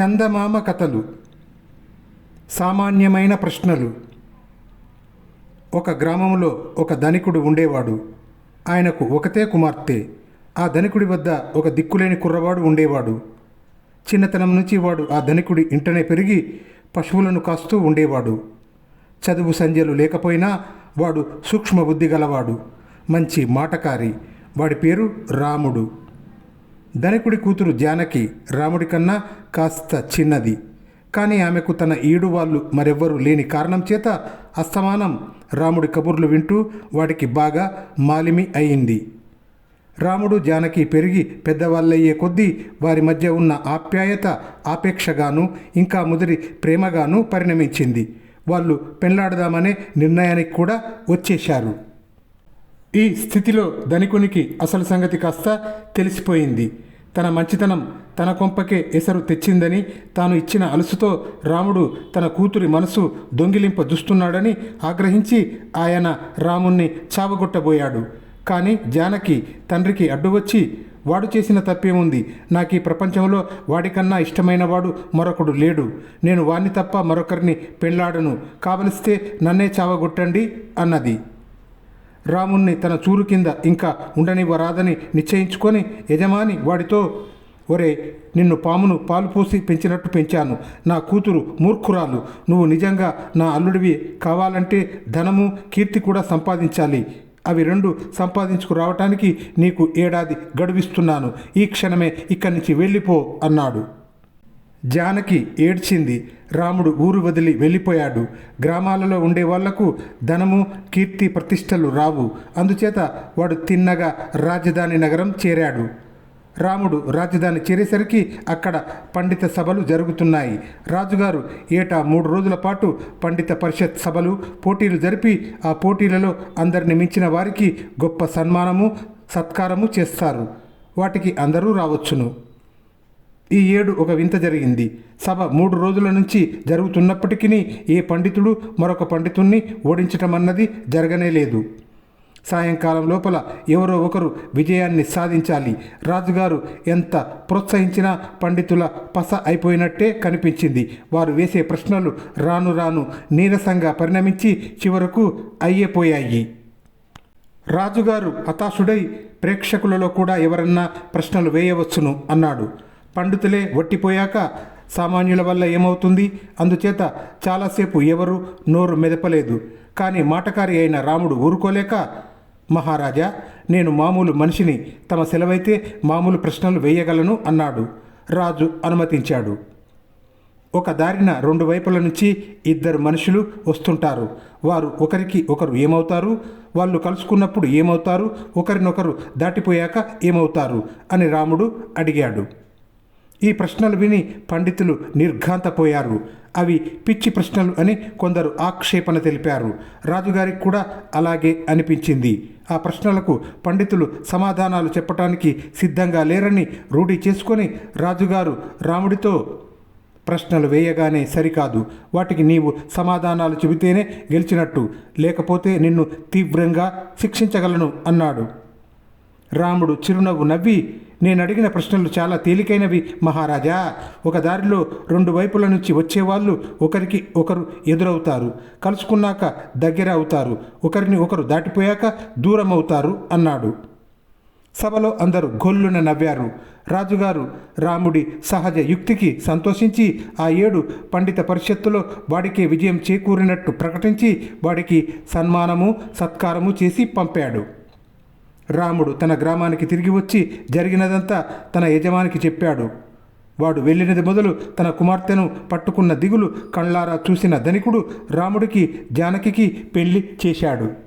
చందమామ కథలు సామాన్యమైన ప్రశ్నలు. ఒక గ్రామంలో ఒక ధనికుడు ఉండేవాడు. ఆయనకు ఒకతే కుమార్తె. ఆ ధనికుడి వద్ద ఒక దిక్కులేని కుర్రవాడు ఉండేవాడు. చిన్నతనం నుంచి వాడు ఆ ధనికుడి ఇంటనే పెరిగి పశువులను కాస్తూ ఉండేవాడు. చదువు సంధ్యలు లేకపోయినా వాడు సూక్ష్మ బుద్ధి గలవాడు. మంచి మాటకారి. వాడి పేరు రాముడు. ధనికుడి కూతురు జానకి రాముడి కన్నా కాస్త చిన్నది. కానీ ఆమెకు తన ఈడు వాళ్ళు మరెవ్వరూ లేని కారణం చేత అస్తమానం రాముడి కబుర్లు వింటూ వాడికి బాగా మాలిమి అయింది. రాముడు జానకి పెరిగి పెద్దవాళ్ళయ్యే కొద్దీ వారి మధ్య ఉన్న ఆప్యాయత ఆపేక్షగాను ఇంకా ముదిరి ప్రేమగాను పరిణమించింది. వాళ్ళు పెళ్ళాడదామనే నిర్ణయానికి కూడా వచ్చేశారు. ఈ స్థితిలో ధనికునికి అసలు సంగతి కాస్త తెలిసిపోయింది. తన మంచితనం తన కొంపకే ఎసరు తెచ్చిందని తాను ఇచ్చిన అలుసుతో రాముడు తన కూతురి మనసు దొంగిలింప దుస్తున్నాడని ఆగ్రహించి ఆయన రాముణ్ణి చావగొట్టబోయాడు. కానీ జానకి తండ్రికి అడ్డు వచ్చి వాడు చేసిన తప్పేముంది? నాకు ఈ ప్రపంచంలో వాడికన్నా ఇష్టమైన వాడు మరొకడు లేడు. నేను వాణ్ణి తప్ప మరొకరిని పెళ్ళాడను. కావలిస్తే నన్నే చావగొట్టండి అన్నది. రాముణ్ణి తన చూరు కింద ఇంకా ఉండనివ్వరాదని నిశ్చయించుకొని యజమాని వాడితో ఒరే నిన్ను పామును పాలు పోసి పెంచినట్టు పెంచాను. నా కూతురు మూర్ఖురాలు. నువ్వు నిజంగా నా అల్లుడివి కావాలంటే ధనము కీర్తి కూడా సంపాదించాలి. అవి రెండు సంపాదించుకురావటానికి నీకు ఏడాది గడువిస్తున్నాను. ఈ క్షణమే ఇక్కడి నుంచి వెళ్ళిపో అన్నాడు. జానకి ఏడ్చింది. రాముడు ఊరు వదిలి వెళ్ళిపోయాడు. గ్రామాలలో ఉండే వాళ్ళకు ధనము కీర్తి ప్రతిష్టలు రావు. అందుచేత వాడు తిన్నగా రాజధాని నగరం చేరాడు. రాముడు రాజధాని చేరేసరికి అక్కడ పండిత సభలు జరుగుతున్నాయి. రాజుగారు ఏటా మూడు రోజుల పాటు పండిత పరిషత్ సభలు పోటీలు జరిపి ఆ పోటీలలో అందరిని మించిన వారికి గొప్ప సన్మానము సత్కారము చేస్తారు. వాటికి అందరూ రావచ్చును. ఈ ఏడు ఒక వింత జరిగింది. సభ మూడు రోజుల నుంచి జరుగుతున్నప్పటికీ ఏ పండితుడు మరొక పండితుణ్ణి ఓడించటం అన్నది జరగనే లేదు. సాయంకాలం లోపల ఎవరో ఒకరు విజయాన్ని సాధించాలి. రాజుగారు ఎంత ప్రోత్సహించినా పండితుల పస అయిపోయినట్టే కనిపించింది. వారు వేసే ప్రశ్నలు రాను రాను నీరసంగా పరిణమించి చివరకు అయ్యేపోయాయి. రాజుగారు హతాశుడై ప్రేక్షకులలో కూడా ఎవరన్నా ప్రశ్నలు వేయవచ్చును అన్నాడు. పండితులే వట్టిపోయాక సామాన్యుల వల్ల ఏమవుతుంది? అందుచేత చాలాసేపు ఎవరు నోరు మెదపలేదు. కానీ మాటకారి అయిన రాముడు ఊరుకోలేక మహారాజా నేను మామూలు మనిషిని తమ సెలవైతే మామూలు ప్రశ్నలు వేయగలను అన్నాడు. రాజు అనుమతించాడు. ఒక దారిన రెండు వైపుల నుంచి ఇద్దరు మనుషులు వస్తుంటారు. వారు ఒకరికి ఒకరు ఏమవుతారు? వాళ్ళు కలుసుకున్నప్పుడు ఏమవుతారు? ఒకరినొకరు దాటిపోయాక ఏమవుతారు? అని రాముడు అడిగాడు. ఈ ప్రశ్నలు విని పండితులు నిర్ఘాంతపోయారు. అవి పిచ్చి ప్రశ్నలు అని కొందరు ఆక్షేపణ తెలిపారు. రాజుగారికి కూడా అలాగే అనిపించింది. ఆ ప్రశ్నలకు పండితులు సమాధానాలు చెప్పటానికి సిద్ధంగా లేరని రూఢి చేసుకొని రాజుగారు రాముడితో ప్రశ్నలు వేయగానే సరికాదు. వాటికి నీవు సమాధానాలు చెబితేనే గెలిచినట్టు. లేకపోతే నిన్ను తీవ్రంగా శిక్షించగలను అన్నాడు. రాముడు చిరునవ్వు నవ్వి నేను అడిగిన ప్రశ్నలు చాలా తేలికైనవి మహారాజా. ఒక దారిలో రెండు వైపుల నుంచి వచ్చేవాళ్ళు ఒకరికి ఒకరు ఎదురవుతారు. కలుసుకున్నాక దగ్గర అవుతారు. ఒకరిని ఒకరు దాటిపోయాక దూరం అవుతారు అన్నాడు. సభలో అందరూ గొల్లున నవ్వారు. రాజుగారు రాముడి సహజ యుక్తికి సంతోషించి ఆ ఏడు పండిత పరిషత్తులో వాడికే విజయం చేకూరినట్టు ప్రకటించి వాడికి సన్మానము సత్కారము చేసి పంపాడు. రాముడు తన గ్రామానికి తిరిగి వచ్చి జరిగినదంతా తన యజమానికి చెప్పాడు. వాడు వెళ్ళినది మొదలు తన కుమార్తెను పట్టుకున్న దిగులు కళ్ళారా చూసిన ధనికుడు రాముడికి జానకికి పెళ్ళి చేశాడు.